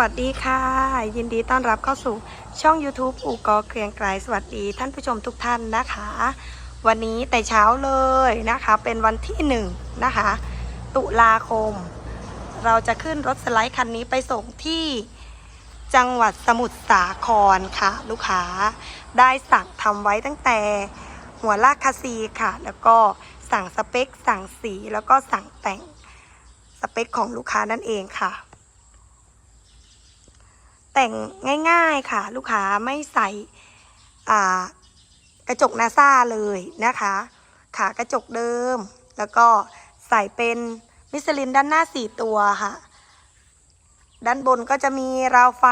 วัสดีค่ะ ยินดีต้อนรับเข้าสู่ช่อง YouTube อู่กอเกรียงไกรสวัสดีท่านผู้ชมทุกท่านนะคะ วันนี้แต่เช้าเลยนะคะ เป็นวันที่หนึ่งนะคะ ตุลาคม เราจะขึ้นรถสไลด์คันนี้ไปส่งที่จังหวัดสมุทรสาครค่ะ ลูกค้าได้สั่งทำไว้ตั้งแต่หัวลากคาซีค่ะ แล้วก็สั่งสเปค สั่งสีแล้วก็สั่งแต่งสเปคของลูกค้านั่นเองค่ะ แต่งง่ายๆค่ะ ลูกค้าไม่ใส่กระจกนาซาเลยนะคะ ขากระจกเดิม แล้วก็ใส่เป็นมิสลินด้านหน้าสี่ตัวค่ะ ด้านบนก็จะมีราวไฟ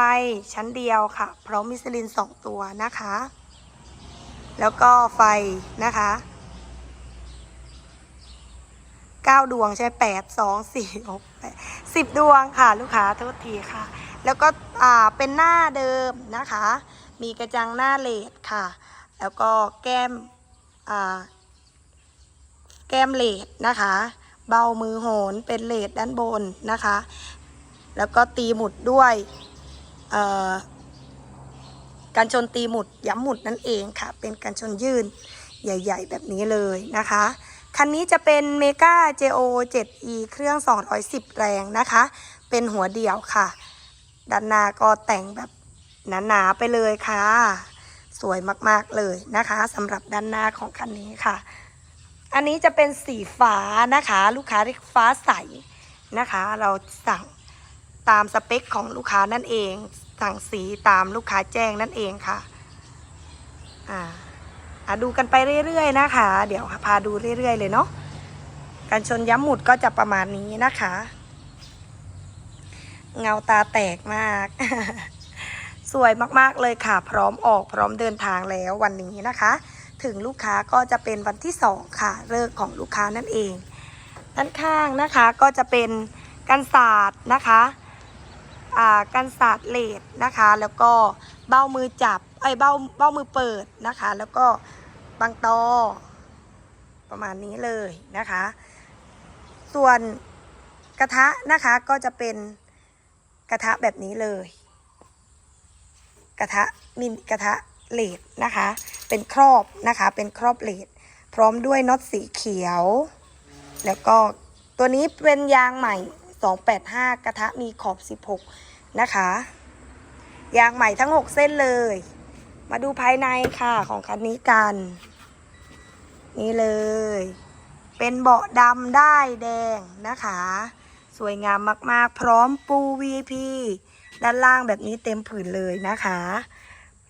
ชั้นเดียวค่ะ พร้อมมิสลินสองตัวนะคะ แล้วก็ไฟนะคะ เก้าดวงใช่แปดสองสี่หกแปดสิบดวงค่ะ ลูกค้าโทษทีค่ะ แล้วก็อ่าเป็นหน้าเดิมนะคะ มีกระจังหน้าเลดค่ะ แล้วก็แก้มอ่าแก้มเลดนะคะ เบามือโหนเป็นเลดด้านบนนะคะ แล้วก็ตีหมุดด้วยเอ่อการชนตีหมุดย้ำหมุดนั่นเองค่ะ เป็นการชนยืนใหญ่ ๆ แบบนี้เลยนะคะ คันนี้จะเป็น m e g a JO 7E เครื่อง 210 แรงนะคะ เป็นหัวเดี่ยวค่ะ ด้านหน้าก็แต่งแบบหนาๆไปเลยค่ะ สวยมากๆเลยนะคะสำหรับด้านหน้าของคันนี้ค่ะ อันนี้จะเป็นสีฟ้านะคะ ลูกค้าเรียกฟ้าใสนะคะ เราสั่งตามสเปคของลูกค้านั่นเอง สั่งสีตามลูกค้าแจ้งนั่นเองค่ะ อ่า อะดูกันไปเรื่อยๆนะคะ เดี๋ยวพาดูเรื่อยๆเลยเนาะการชนย้ำหมุดก็จะประมาณนี้นะคะ เงาตาแตกมาก สวยมากๆเลยค่ะ พร้อมออกพร้อมเดินทางแล้ววันนี้นะคะ ถึงลูกค้าก็จะเป็นวันที่สองค่ะเลิกของลูกค้านั่นเองด้านข้างนะคะก็จะเป็นกันศาสตร์นะคะอ่ากันศาสตร์เลดนะคะ แล้วก็ เบ้ามือจับไอ้เบ้าเบ้ามือเปิดนะคะ แล้วก็บางตอ ประมาณนี้เลยนะคะ ส่วนกระทะนะคะก็จะเป็นกระทะแบบนี้เลย กระทะมินกระทะเลดนะคะ เป็นครอบนะคะ เป็นครอบเลดพร้อมด้วยน็อตสีเขียว แล้วก็ตัวนี้เป็นยางใหม่ 285 กระทะมีขอบ 16 นะคะ ยางใหม่ทั้ง 6 เส้นเลย มาดูภายในค่ะของคันนี้กัน นี่เลย เป็นเบาะดำได้แดงนะคะ สวยงามมากๆ พร้อมปู VIP ด้านล่างแบบนี้เต็มผืนเลยนะคะ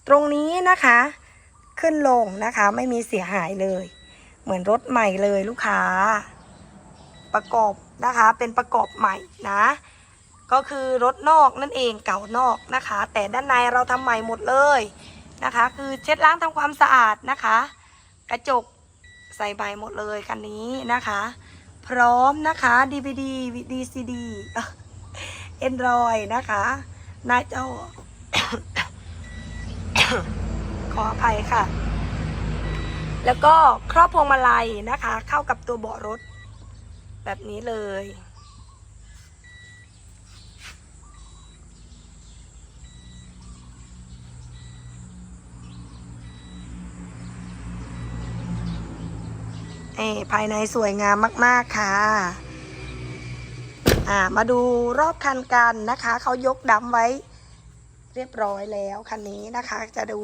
ตรงนี้นะคะ ขึ้นลงนะคะไม่มีเสียหายเลย เหมือนรถใหม่เลยลูกค้า ประกอบนะคะเป็นประกอบใหม่นะ ก็คือรถนอกนั่นเองเก่านอกนะคะ แต่ด้านในเราทำใหม่หมดเลยนะคะ คือเช็ดล้างทำความสะอาดนะคะ กระจกใส่ใบหมดเลยคันนี้นะคะ พร้อมนะคะ DVD DCD เอ็นรอยนะคะหน้าจอขออภัยค่ะ แล้วก็ครอบพวงมาลัยนะคะ เข้ากับตัวเบาะรถ แบบนี้เลย ภายในสวยงามมาก ๆ ค่ะอ่ามาดูรอบคันกันนะคะ เขายกดำไว้เรียบร้อยแล้วคันนี้นะคะ จะดู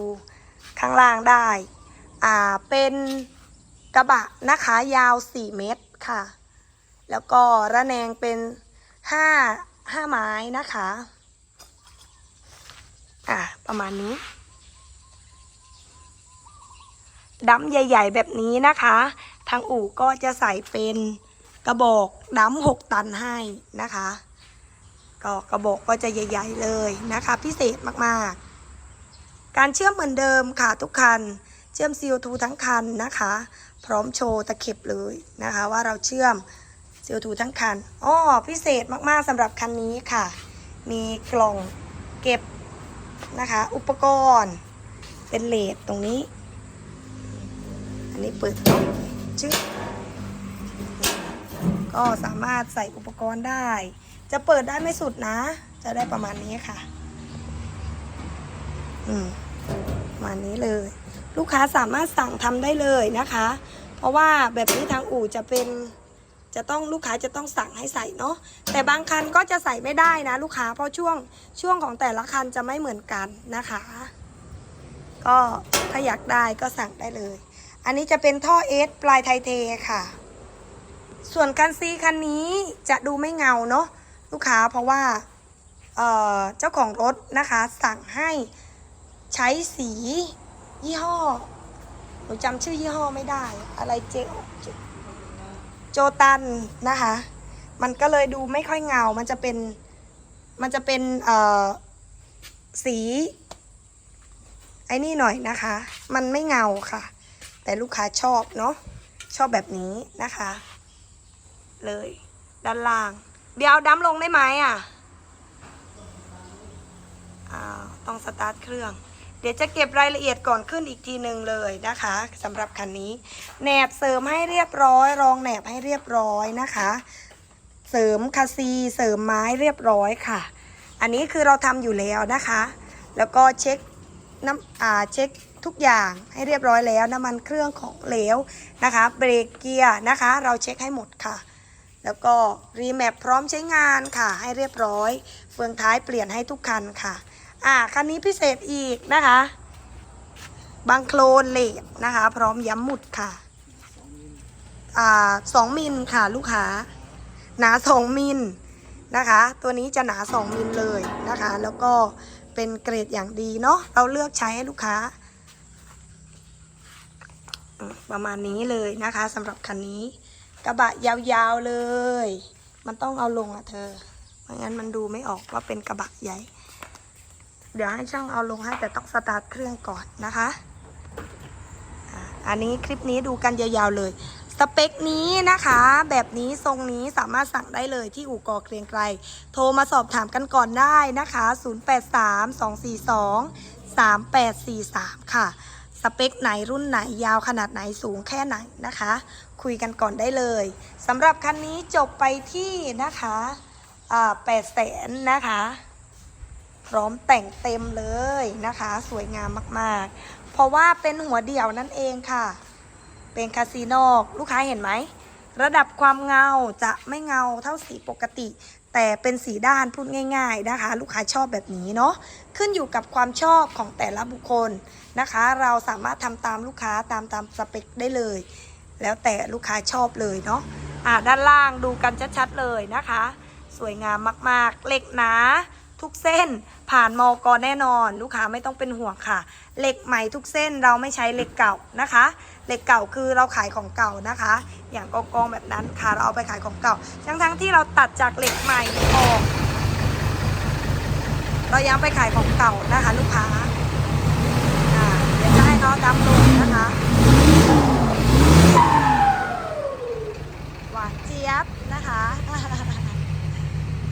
ข้างล่างได้ อ่า เป็นกระบะนะคะยาว 4 เมตรค่ะ แล้วก็ระแนงเป็น 5 5 ไม้นะคะ อ่าประมาณนี้ดำใหญ่ ๆ แบบนี้นะคะ ทางอู่ก็จะใส่เป็นกระบอกดำหกตันให้นะคะ ก็กระบอกก็จะใหญ่ ๆเลยนะคะ พิเศษมากๆ การเชื่อมเหมือนเดิมค่ะทุกคัน เชื่อม CO2 ทั้งคันนะคะ พร้อมโชว์ตะเข็บเลยนะคะ ว่าเราเชื่อม CO2 ทั้งคันอ้อพิเศษมากๆสำหรับคันนี้ค่ะ มีกล่องเก็บนะคะ อุปกรณ์เป็นเลดตรงนี้ อันนี้เปิดกล่อง ชึบก็สามารถใส่อุปกรณ์ได้ จะเปิดได้ไม่สุดนะ จะได้ประมาณนี้ค่ะ อืมประมาณนี้เลย ลูกค้าสามารถสั่งทำได้เลยนะคะ เพราะว่าแบบนี้ทางอู่จะเป็นจะต้องลูกค้าจะต้องสั่งให้ใส่เนาะแต่บางคันก็จะใส่ไม่ได้นะ ลูกค้าเพราะช่วงช่วงของแต่ละคันจะไม่เหมือนกันนะคะ ก็ถ้าอยากได้ก็สั่งได้เลย อันนี้จะเป็นท่อเอสปลายไทเทค่ะ ส่วนคันซีคันนี้จะดูไม่เงาเนาะลูกค้าเพราะว่าเออเจ้าของรถนะคะสั่งให้ใช้สียี่ห้อหนูจำชื่อยี่ห้อไม่ได้ อะไรเจโจตันนะคะ มันก็เลยดูไม่ค่อยเงา มันจะเป็น มันจะเป็นเออสี ไอ้นี่หน่อยนะคะ มันไม่เงาค่ะ แต่ลูกค้าชอบเนาะชอบแบบนี้นะคะ เลย ด้านล่าง เดี๋ยวเอาดั้มลงได้ไหมอะอ้าวต้องสตาร์ทเครื่อง เดี๋ยวจะเก็บรายละเอียดก่อนขึ้นอีกทีหนึ่งเลยนะคะสำหรับคันนี้แหนบเสริมให้เรียบร้อย รองแหนบให้เรียบร้อยนะคะ เสริมคาซีเสริมไม้เรียบร้อยค่ะ อันนี้คือเราทำอยู่แล้วนะคะ แล้วก็เช็คน้ำอ่าเช็ค ทุกอย่างให้เรียบร้อยแล้วน้ำมันเครื่องของเหลวนะคะเบรกเกียร์นะคะ เราเช็คให้หมดค่ะ แล้วก็รีแมปพร้อมใช้งานค่ะ ให้เรียบร้อย เฟืองท้ายเปลี่ยนให้ทุกคันค่ะ อ่าคันนี้พิเศษอีกนะคะ บางโคลนเลดนะคะ พร้อมย้ำหมุดค่ะอ่าสองมิลค่ะลูกค้าหนาสองมิลนะคะ ตัวนี้จะหนาสองมิลเลยนะคะ แล้วก็เป็นเกรดอย่างดีเนาะเราเลือกใช้ให้ลูกค้า ประมาณนี้เลยนะคะสำหรับคันนี้ กระบะยาวๆเลย มันต้องเอาลงอะเธอไม่งั้นมันดูไม่ออกว่าเป็นกระบะใหญ่ เดี๋ยวให้ช่างเอาลงให้แต่ต้องสตาร์ทเครื่องก่อนนะคะอะอันนี้คลิปนี้ดูกันยาวๆเลย สเปคนี้นะคะ แบบนี้ทรงนี้สามารถสั่งได้เลยที่อู่กอเกรียงไกรโทรมาสอบถามกันก่อนได้นะคะ 0832423843 ค่ะ สเปคไหนรุ่นไหนยาวขนาดไหนสูงแค่ไหนนะคะ คุยกันก่อนได้เลยสำหรับคันนี้จบไปที่นะคะอ่า8แสนนะคะ พร้อมแต่งเต็มเลยนะคะ สวยงามมากๆ เพราะว่าเป็นหัวเดี่ยวนั่นเองค่ะ เป็นคาซีโนลูกค้าเห็นไหม ระดับความเงาจะไม่เงาเท่าสีปกติ แต่เป็นสีด้านพูดง่าย ๆนะคะ ลูกค้าชอบแบบนี้เนาะขึ้นอยู่กับความชอบของแต่ละบุคคล นะคะ เราสามารถทำตามลูกค้าตามตามสเปคได้เลย แล้วแต่ลูกค้าชอบเลยเนาะอ่าด้านล่างดูกันชัดๆเลยนะคะ สวยงามมากๆเหล็กหนาทุกเส้นผ่านมอกอแน่นอน ลูกค้าไม่ต้องเป็นห่วงค่ะเหล็กใหม่ทุกเส้นเราไม่ใช้เหล็กเก่านะคะเหล็กเก่าคือเราขายของเก่านะคะ อย่างกองกองๆแบบนั้นค่ะเราเอาไปขายของเก่า ทั้งทั้งๆที่เราตัดจากเหล็กใหม่ออกเรายังไปขายของเก่านะคะ ลูกค้า เดี๋ยวจะให้เขาดำลงนะคะ หวานเจี๊ยบนะคะ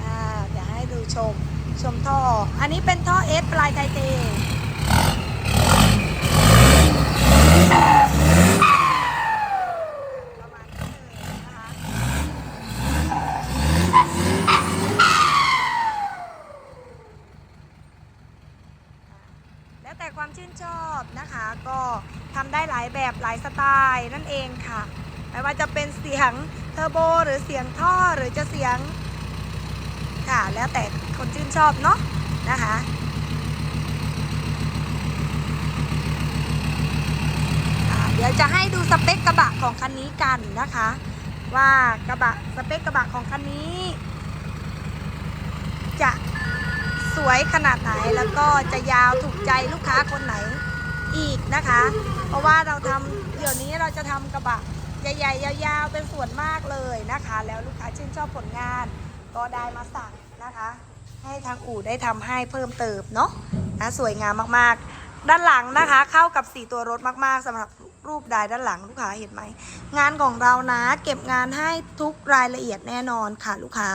อ่าเดี๋ยวให้ดูชม ชมท่อ อันนี้เป็นท่อเอสปลายไทเทประมาณนี้เลยนะคะแล้วแต่ความชื่นชอบนะคะ ก็ทำได้หลายแบบหลายสไตล์นั่นเองค่ะ ไม่ว่าจะเป็นเสียงเทอร์โบหรือเสียงท่อหรือจะเสียงค่ะ แล้วแต่คนชื่นชอบเนาะนะคะเดี๋ยวจะให้ดูสเปคกระบะของคันนี้กันนะคะ ว่ากระบะสเปคกระบะของคันนี้ จะสวยขนาดไหนแล้วก็จะยาวถูกใจลูกค้าคนไหน อีกนะคะ เพราะว่าเราทำเดี๋ยวนี้เราจะทำกระบะใหญ่ๆยาวๆเป็นส่วนมากเลยนะคะ แล้วลูกค้าชื่นชอบผลงาน ก็ได้มาสั่งนะคะ ให้ทางอู่ได้ทำให้เพิ่มเติมเนาะนะสวยงามมากๆ ด้านหลังนะคะ เข้ากับสีตัวรถมากๆสำหรับรูปดายด้านหลังลูกค้าเห็นไหม งานของเรานะ เก็บงานให้ทุกรายละเอียดแน่นอนค่ะลูกค้า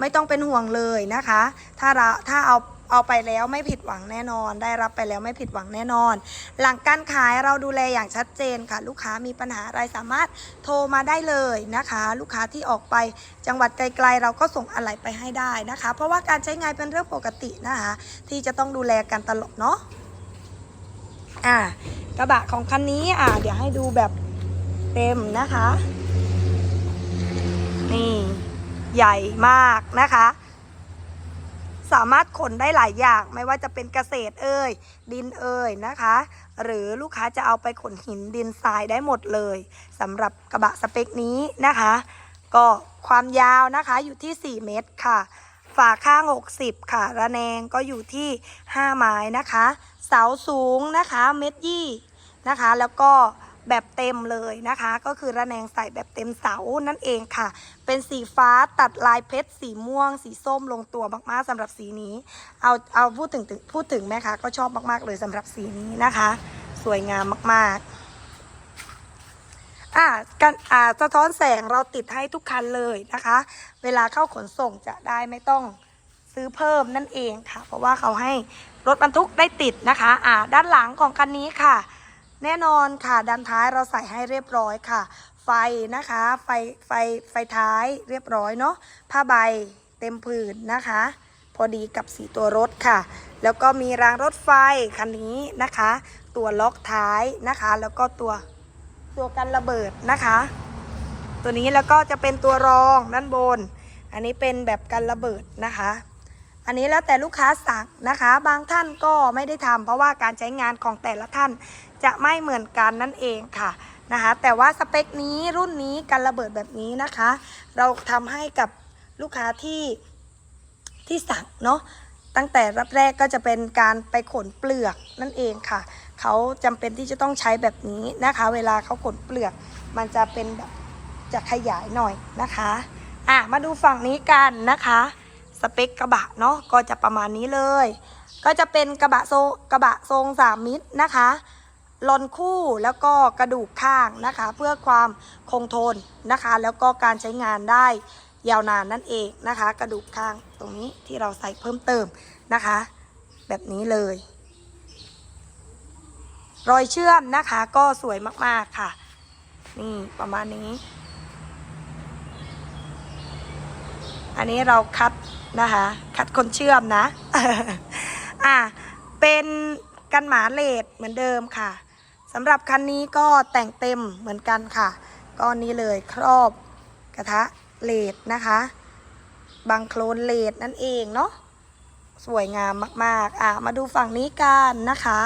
ไม่ต้องเป็นห่วงเลยนะคะ ถ้าเราถ้าเอา เอาไปแล้วไม่ผิดหวังแน่นอน ได้รับไปแล้วไม่ผิดหวังแน่นอน หลังการขายเราดูแลอย่างชัดเจนค่ะ ลูกค้ามีปัญหาอะไรสามารถโทรมาได้เลยนะคะ ลูกค้าที่ออกไปจังหวัดไกลๆ เราก็ส่งอะไหล่ไปให้ได้นะคะ เพราะว่าการใช้งานเป็นเรื่องปกตินะคะ ที่จะต้องดูแลกันตลอดเนาะอ่ากระบะของคันนี้อ่าเดี๋ยวให้ดูแบบเต็มนะคะ นี่ใหญ่มากนะคะ สามารถขนได้หลายอย่าง ไม่ว่าจะเป็นเกษตรเอ่ยดินเอ่ยนะคะ หรือลูกค้าจะเอาไปขนหินดินทรายได้หมดเลยสำหรับกระบะสเปคนี้นะคะ ก็ความยาวนะคะอยู่ที่ 4 เมตรค่ะ ฝาข้าง 60 ค่ะ ระแนงก็อยู่ที่ 5 ไม้นะคะ เสาสูงนะคะเมตรยี่นะคะ แล้วก็ แบบเต็มเลยนะคะ ก็คือระแนงใส่แบบเต็มเสานั่นเองค่ะ เป็นสีฟ้าตัดลายเพชรสีม่วง สีส้มลงตัวมากๆสำหรับสีนี้ เอาเอาพูดถึงพูดถึงแม่ค้าก็ชอบมากๆเลยสำหรับสีนี้นะคะ สวยงามมากๆอ่ากันอ่าสะท้อนแสงเราติดให้ทุกคันเลยนะคะ เวลาเข้าขนส่งจะได้ไม่ต้องซื้อเพิ่มนั่นเองค่ะ เพราะว่าเขาให้รถบรรทุกได้ติดนะคะ อ่า ด้านหลังของคันนี้ค่ะ แน่นอนค่ะด้านท้ายเราใส่ให้เรียบร้อยค่ะ ไฟนะคะไฟไฟไฟท้ายเรียบร้อยเนาะผ้าใบเต็มผืนนะคะ พอดีกับสีตัวรถค่ะ แล้วก็มีรางรถไฟคันนี้นะคะ ตัวล็อกท้ายนะคะ แล้วก็ตัวตัวกันระเบิดนะคะ ตัวนี้แล้วก็จะเป็นตัวรองด้านบน อันนี้เป็นแบบกันระเบิดนะคะอันนี้แล้วแต่ลูกค้าสั่งนะคะ บางท่านก็ไม่ได้ทำเพราะว่าการใช้งานของแต่ละท่าน จะไม่เหมือนกันนั่นเองค่ะนะคะแต่ว่าสเปคนี้รุ่นนี้กันระเบิดแบบนี้นะคะ เราทำให้กับลูกค้าที่ที่สั่งเนาะตั้งแต่รับแรกก็จะเป็นการไปขนเปลือกนั่นเองค่ะ เขาจำเป็นที่จะต้องใช้แบบนี้นะคะ เวลาเขาขนเปลือก มันจะเป็นแบบจะขยายหน่อยนะคะอะมาดูฝั่งนี้กันนะคะ สเปคกระบะเนาะก็จะประมาณนี้เลย ก็จะเป็นกระบะโซกระบะทรงสามมิตรนะคะ ลอนคู่แล้วก็กระดูกข้างนะคะ เพื่อความคงทนนะคะ แล้วก็การใช้งานได้ยาวนานนั่นเองนะคะ กระดูกข้างตรงนี้ที่เราใส่เพิ่มเติมนะคะ แบบนี้เลย รอยเชื่อมนะคะก็สวยมากๆค่ะ นี่ประมาณนี้ อันนี้เราคัดนะคะ คัดคนเชื่อมนะ อะเป็นกันหมาเลดเหมือนเดิมค่ะ สำหรับคันนี้ก็แต่งเต็มเหมือนกันค่ะ ก็นี้เลยครอบกระทะเลดนะคะ บางโคลนเลดนั่นเองเนาะสวยงามมาก ๆ อะ มาดูฝั่งนี้กันนะคะ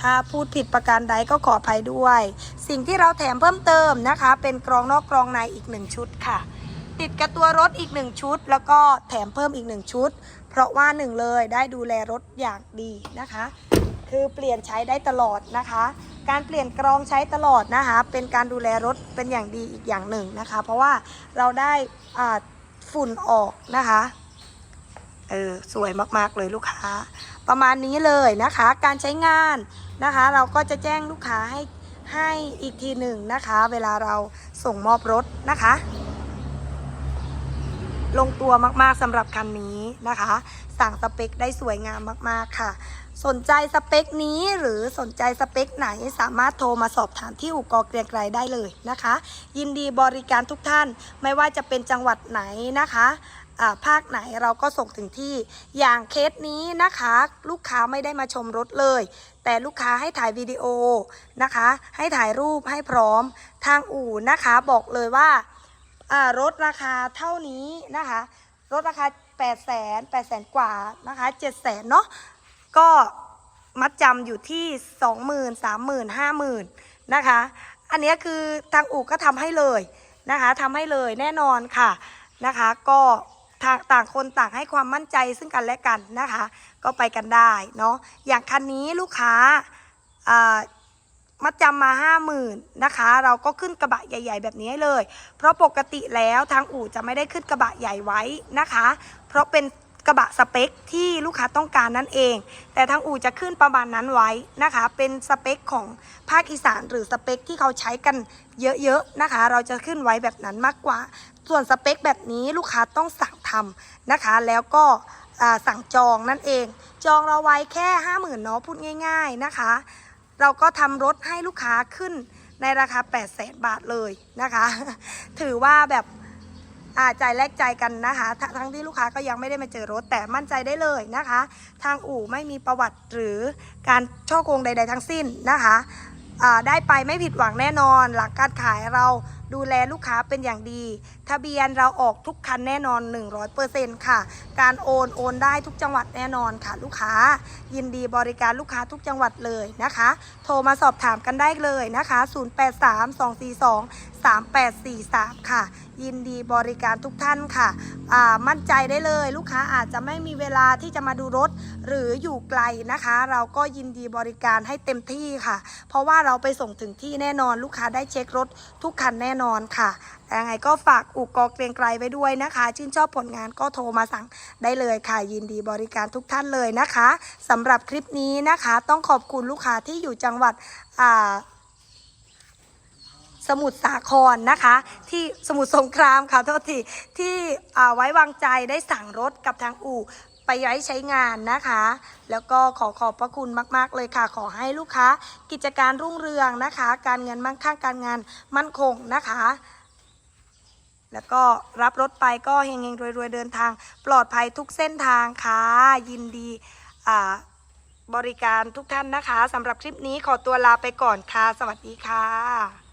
ถ้าพูดผิดประการใดก็ขออภัยด้วย สิ่งที่เราแถมเพิ่มเติมนะคะ เป็นกรองนอกกรองในอีกหนึ่งชุดค่ะ ติดกับตัวรถอีกหนึ่งชุด แล้วก็แถมเพิ่มอีกหนึ่งชุด เพราะว่าหนึ่งเลยได้ดูแลรถอย่างดีนะคะ คือเปลี่ยนใช้ได้ตลอดนะคะ การเปลี่ยนกรองใช้ตลอดนะคะ เป็นการดูแลรถเป็นอย่างดีอีกอย่างหนึ่งนะคะ เพราะว่าเราได้อ่าฝุ่นออกนะคะเออสวยมากๆเลยลูกค้า ประมาณนี้เลยนะคะ การใช้งานนะคะ เราก็จะแจ้งลูกค้าให้ให้อีกทีหนึ่งนะคะ เวลาเราส่งมอบรถนะคะ ลงตัวมากๆสำหรับคันนี้นะคะ สั่งสเปคได้สวยงามมากๆค่ะ สนใจสเปคนี้หรือสนใจสเปคไหนสามารถโทรมาสอบถามที่อู่กอเกรียงไกรได้เลยนะคะ ยินดีบริการทุกท่านไม่ว่าจะเป็นจังหวัดไหนนะคะอ่าภาคไหนเราก็ส่งถึงที่อย่างเคสนี้นะคะ ลูกค้าไม่ได้มาชมรถเลย แต่ลูกค้าให้ถ่ายวิดีโอนะคะ ให้ถ่ายรูปให้พร้อมทางอู่นะคะ บอกเลยว่า รถราคาเท่านี้นะคะรถราคา8 0 0 0 0 0 8 0 0 0กว่านะคะ7 0 0 0 0เนาะก็มัดจำอยู่ที่ 20,000 30,000 50,000นะคะ อันนี้คือทางอู่ก็ทำให้เลยนะคะทำให้เลยแน่นอนค่ะนะคะก็ทางต่างคนต่างให้ความมั่นใจซึ่งกันและกันนะคะ ก็ไปกันได้เนาะอย่างคันนี้ลูกค้าอ่า มัดจำมาห้าหมื่นนะคะ เราก็ขึ้นกระบะใหญ่ ๆ แบบนี้เลย เพราะปกติแล้วทางอู่จะไม่ได้ขึ้นกระบะใหญ่ไว้นะคะ เพราะเป็นกระบะสเปคที่ลูกค้าต้องการนั่นเอง แต่ทางอู่จะขึ้นประมาณนั้นไว้นะคะ เป็นสเปคของภาคอีสานหรือสเปคที่เขาใช้กันเยอะๆนะคะ เราจะขึ้นไว้แบบนั้นมากกว่า ส่วนสเปคแบบนี้ลูกค้าต้องสั่งทำนะคะ แล้วก็สั่งจองนั่นเอง จองเราไว้แค่ 50,000เนาะพูดง่าย ๆนะคะ เราก็ทำรถให้ลูกค้าขึ้นในราคา 8 0 0แสนบาทเลยนะคะ ถือว่าแบบอ่าใจแลกใจกันนะคะ ทั้งที่ลูกค้าก็ยังไม่ได้มาเจอรถแต่มั่นใจได้เลยนะคะ ทางอู่ไม่มีประวัติหรือการช่อโกงใด ๆ ทั้งสิ้นนะคะได้ไปไม่ผิดหวังแน่นอน หลักการขายเรา ดูแลลูกค้าเป็นอย่างดี ทะเบียนเราออกทุกคันแน่นอน 100%ค่ะ การโอนโอนได้ทุกจังหวัดแน่นอนค่ะ ลูกค้า ยินดีบริการลูกค้าทุกจังหวัดเลยนะคะ โทรมาสอบถามกันได้เลยนะคะ 0832423843 ค่ะ ยินดีบริการทุกท่านค่ะอ่ามั่นใจได้เลยลูกค้าอาจจะไม่มีเวลาที่จะมาดูรถ หรืออยู่ไกลนะคะ เราก็ยินดีบริการให้เต็มที่ค่ะ เพราะว่าเราไปส่งถึงที่แน่นอนลูกค้าได้เช็ครถทุกคันแน่นอนค่ะยังไงก็ฝากอุกกอเกรียงไกลไว้ด้วยนะคะ ชื่นชอบผลงานก็โทรมาสั่งได้เลยค่ะ ยินดีบริการทุกท่านเลยนะคะสำหรับคลิปนี้นะคะ ต้องขอบคุณลูกค้าที่อยู่จังหวัดอ่าสมุทรสาครนะคะ ที่สมุทรสงครามค่ะโทษทีที่ไว้วางใจได้สั่งรถกับทางอู่ ไปไว้ใช้งานนะคะ แล้วก็ขอขอบพระคุณมาก ๆ เลยค่ะ ขอให้ลูกค้า กิจการรุ่งเรืองนะคะ การเงินมั่งคั่งการงานมั่นคงนะคะ แล้วก็รับรถไปก็เฮงๆรวยๆเดินทาง ปลอดภัยทุกเส้นทางค่ะ ยินดีบริการทุกท่านนะคะสำหรับคลิปนี้ขอตัวลาไปก่อนค่ะ สวัสดีค่ะ